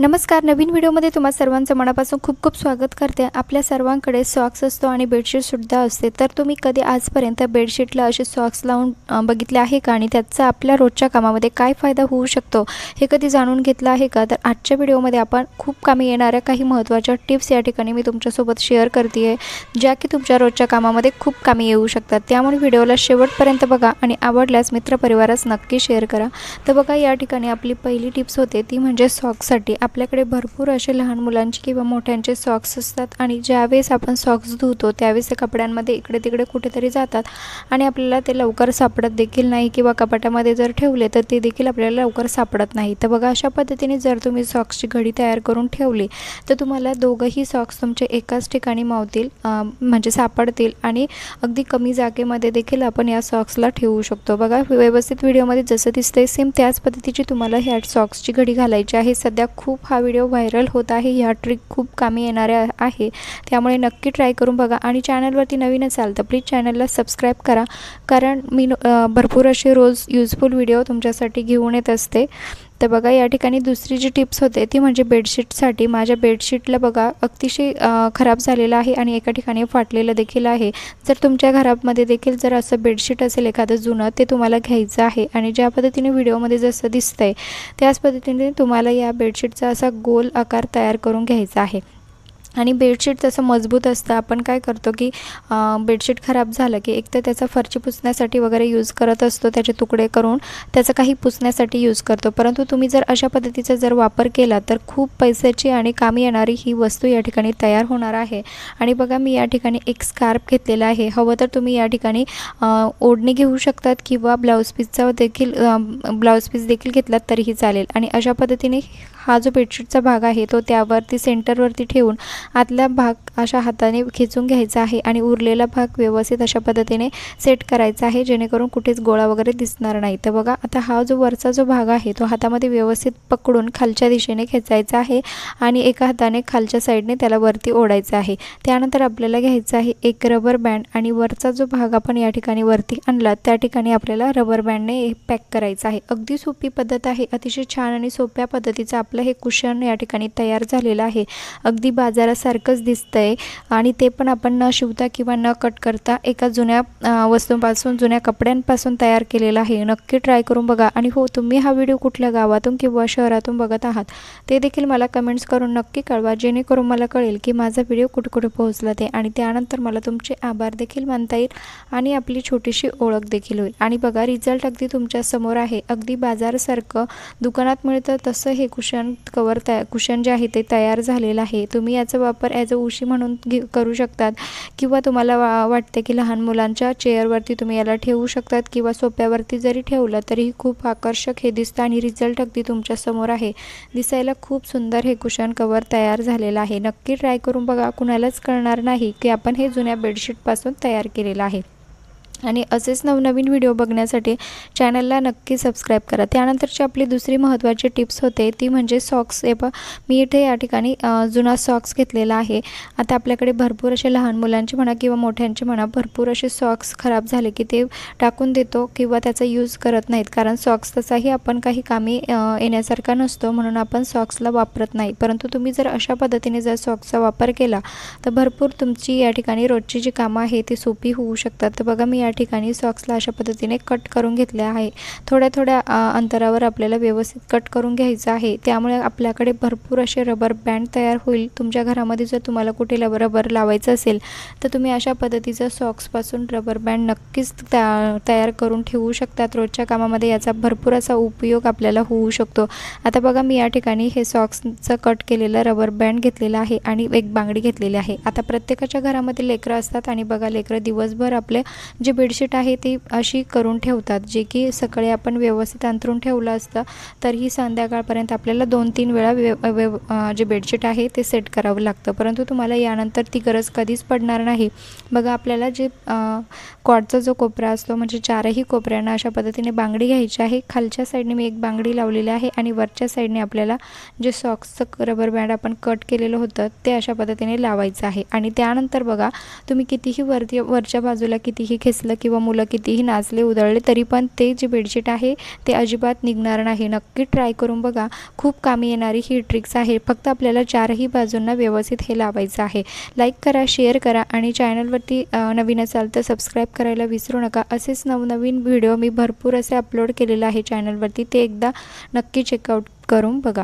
नमस्कार नवीन व्हिडिओमध्ये तुम्हा सर्वांचं मनापासून खूप खूप स्वागत करते. आपल्या सर्वांकडे सॉक्स असतो आणि बेडशीटसुद्धा असते. तर तुम्ही कधी आजपर्यंत बेडशीटला असे सॉक्स लावून बघितले आहे का? आणि त्याचा आपल्या रोजच्या कामामध्ये काय फायदा होऊ शकतो? हे कधी जाणून घेतलं आहे का? तर आजच्या व्हिडिओमध्ये आपण खूप कामी येणाऱ्या काही महत्त्वाच्या टिप्स या ठिकाणी मी तुमच्यासोबत शेअर करते आहे ज्या की तुमच्या रोजच्या कामामध्ये खूप कामी येऊ शकतात. त्यामुळे व्हिडिओला शेवटपर्यंत बघा आणि आवडल्यास मित्रपरिवारास नक्की शेअर करा. तर बघा या ठिकाणी आपली पहिली टिप्स होते ती म्हणजे सॉक्ससाठी आपल्याकडे भरपूर असे लहान मुलांचे किंवा मोठ्यांचे सॉक्स असतात आणि ज्यावेळेस आपण सॉक्स धुतो त्यावेळेस ते कपड्यांमध्ये इकडे तिकडे कुठेतरी जातात आणि आपल्याला ते लवकर सापडत देखील नाही किंवा कपाटामध्ये जर ठेवले तर ते देखील आपल्याला लवकर सापडत नाही. तर बघा अशा पद्धतीने जर तुम्ही सॉक्सची घडी तयार करून ठेवली तर तुम्हाला दोघंही सॉक्स तुमचे एकाच ठिकाणी मावतील म्हणजे सापडतील आणि अगदी कमी जागेमध्ये देखील आपण या सॉक्सला ठेवू शकतो. बघा व्यवस्थित व्हिडिओमध्ये जसं दिसतंय सेम त्याच पद्धतीची तुम्हाला ह्या सॉक्सची घडी घालायची आहे. सध्या खूप हा व्हिडिओ व्हायरल होत आहे. ह्या ट्रिक खूप कामी येणाऱ्या आहे. त्यामुळे नक्की ट्राय करून बघा आणि चॅनलवरती नवीन असाल तर प्लीज चॅनलला सबस्क्राईब करा. कारण मी भरपूर असे रोज यूजफुल व्हिडिओ तुमच्यासाठी घेऊन येत असते. तर बघा या ठिकाणी दुसरी जी टिप्स होते ती म्हणजे बेडशीटसाठी. माझ्या बेडशीटला बघा अतिशय खराब झालेलं आहे आणि एका ठिकाणी फाटलेलं देखील आहे. जर तुमच्या घरामध्ये देखील जर असं बेडशीट असेल एखादं जुनं ते तुम्हाला घ्यायचं आहे आणि ज्या पद्धतीने व्हिडिओमध्ये जसं दिसतंय त्याच पद्धतीने तुम्हाला या बेडशीटचा असा गोल आकार तयार करून घ्यायचा आहे. आणि बेडशीट तसं मजबूत असतं. आपण काय करतो की बेडशीट खराब झालं की एक तर त्याचा फरची पुसण्यासाठी वगैरे यूज करत असतो त्याचे तुकडे करून. त्याचं काही पुसण्यासाठी यूज करतो. परंतु तुम्ही जर अशा पद्धतीचा जर वापर केला तर खूप पैशाची आणि कामी येणारी ही वस्तू या ठिकाणी तयार होणार आहे. आणि बघा मी या ठिकाणी एक स्कार्फ घेतलेला आहे. हवं तर तुम्ही या ठिकाणी ओढणी घेऊ शकतात किंवा ब्लाऊज पीसचा देखील ब्लाऊज पीस देखील घेतलात तरीही चालेल. आणि अशा पद्धतीने हा जो बेडशीटचा भाग आहे तो त्यावरती सेंटरवरती ठेवून आतला भाग अशा हाताने खेचून घ्यायचा आहे आणि उरलेला भाग व्यवस्थित अशा पद्धतीने सेट करायचा आहे जेणेकरून कुठेच गोळा वगैरे दिसणार नाही. तर बघा आता हा जो वरचा जो भाग आहे तो हातामध्ये व्यवस्थित पकडून खालच्या दिशेने खेचायचा आहे आणि एका हाताने खालच्या साईडने त्याला वरती ओढायचं आहे. त्यानंतर आपल्याला घ्यायचं आहे एक रबर बँड आणि वरचा जो भाग आपण या ठिकाणी वरती आणला त्या ठिकाणी आपल्याला रबर बँडने पॅक करायचं आहे. अगदी सोपी पद्धत आहे अतिशय छान आणि सोप्या पद्धतीचं आपलं हे कुशन या ठिकाणी तयार झालेलं आहे. अगदी बाजारात सारखंच दिसतं आहे आणि ते पण आपण न शिवता किंवा न कट करता एका जुन्या वस्तूंपासून जुन्या कपड्यांपासून तयार केलेलं आहे. नक्की ट्राय करून बघा. आणि हो तुम्ही हा व्हिडिओ कुठल्या गावातून किंवा शहरातून बघत आहात ते देखील मला कमेंट्स करून नक्की कळवा जेणेकरून मला कळेल की माझा व्हिडिओ कुठे कुठे पोहोचला ते. आणि त्यानंतर मला तुमचे आभार देखील मानता येईल आणि आपली छोटीशी ओळख देखील होईल. आणि बघा रिझल्ट अगदी तुमच्यासमोर आहे. अगदी बाजारसारखं दुकानात मिळतं तसं हे कुशन कवर तया कुशन जे आहे ते तयार झालेलं आहे. तुम्ही याचं वापर ॲज अ उशी म्हणून घे करू शकतात. किंवा तुम्हाला वा वाटते की लहान मुलांच्या चेअरवरती तुम्ही याला ठेवू शकतात किंवा सोप्यावरती जरी ठेवलं तरीही खूप आकर्षक हे दिसतं आणि रिझल्ट अगदी तुमच्यासमोर आहे. दिसायला खूप सुंदर हे कुशन कवर तयार झालेलं आहे. नक्की ट्राय करून बघा. कुणालाच कळणार नाही की आपण हे जुन्या बेडशीटपासून तयार केलेलं आहे. आणि असेच नवनवीन व्हिडिओ बघण्यासाठी चॅनलला नक्की सबस्क्राईब करा. त्यानंतरची आपली दुसरी महत्त्वाची टिप्स होते ती म्हणजे सॉक्स. हे प मी इथे या ठिकाणी जुना सॉक्स घेतलेला आहे. आता आपल्याकडे भरपूर असे लहान मुलांचे म्हणा किंवा मोठ्यांचे म्हणा भरपूर असे सॉक्स खराब झाले की ते टाकून देतो किंवा त्याचा यूज करत नाहीत. कारण सॉक्स तसाही आपण काही कामी येण्यासारखा नसतो म्हणून आपण सॉक्सला वापरत नाही. परंतु तुम्ही जर अशा पद्धतीने जर सॉक्सचा वापर केला तर भरपूर तुमची या ठिकाणी रोजची जी कामं आहे ती सोपी होऊ शकतात. तर बघा मी या ठिकाणी सॉक्सला अशा पद्धतीने कट करून घेतले आहे. थोड्या थोड्या अंतरावर आपल्याला व्यवस्थित कट करून घ्यायचं आहे. त्यामुळे आपल्याकडे भरपूर असे रबर बँड तयार होईल. तुमच्या घरामध्ये जर तुम्हाला कुठे रबर रबर लावायचं असेल तर तुम्ही अशा पद्धतीचं सॉक्सपासून रबर बँड नक्कीच त्या तयार करून ठेवू शकतात. रोजच्या कामामध्ये याचा भरपूर असा उपयोग आपल्याला होऊ शकतो. आता बघा मी या ठिकाणी हे सॉक्सचं कट केलेलं रबर बँड घेतलेलं आहे आणि एक बांगडी घेतलेली आहे. आता प्रत्येकाच्या घरामध्ये लेकरं असतात आणि बघा लेकरं दिवसभर आपले जे बेडशीट आहे ती अशी करून ठेवतात जे की सकाळी आपण व्यवस्थित अंथरून ठेवलं असतं तरीही संध्याकाळपर्यंत आपल्याला दोन तीन वेळा व्यव व्यव जे बेडशीट आहे ते सेट करावं लागतं. परंतु तुम्हाला यानंतर ती गरज कधीच पडणार नाही. बघा आपल्याला जे कॉटचा कॉडचा जो कोपरा असतो म्हणजे चारही कोपऱ्यांना अशा पद्धतीने बांगडी घ्यायची आहे. खालच्या साईडने मी एक बांगडी लावलेली आहे आणि वरच्या साईडने आपल्याला जे सॉक्सचं रबर बँड आपण कट केलेलं होतं ते अशा पद्धतीने लावायचं आहे. आणि त्यानंतर बघा तुम्ही कितीही वरती वरच्या बाजूला कितीही खेचलं घातलं किंवा मुलं कितीही नाचले उधळले तरी पण ते जे बेडशीट आहे ते अजिबात निघणार नाही. नक्की ट्राय करून बघा. खूप कामी येणारी ही ट्रिक्स आहे. फक्त आपल्याला चारही बाजूंना व्यवस्थित हे लावायचं आहे. लाईक करा शेअर करा आणि चॅनलवरती नवीन असाल तर सबस्क्राईब करायला विसरू नका. असेच नवनवीन व्हिडिओ मी भरपूर असे अपलोड केलेले आहे चॅनलवरती ते एकदा नक्की चेकआउट करून बघा.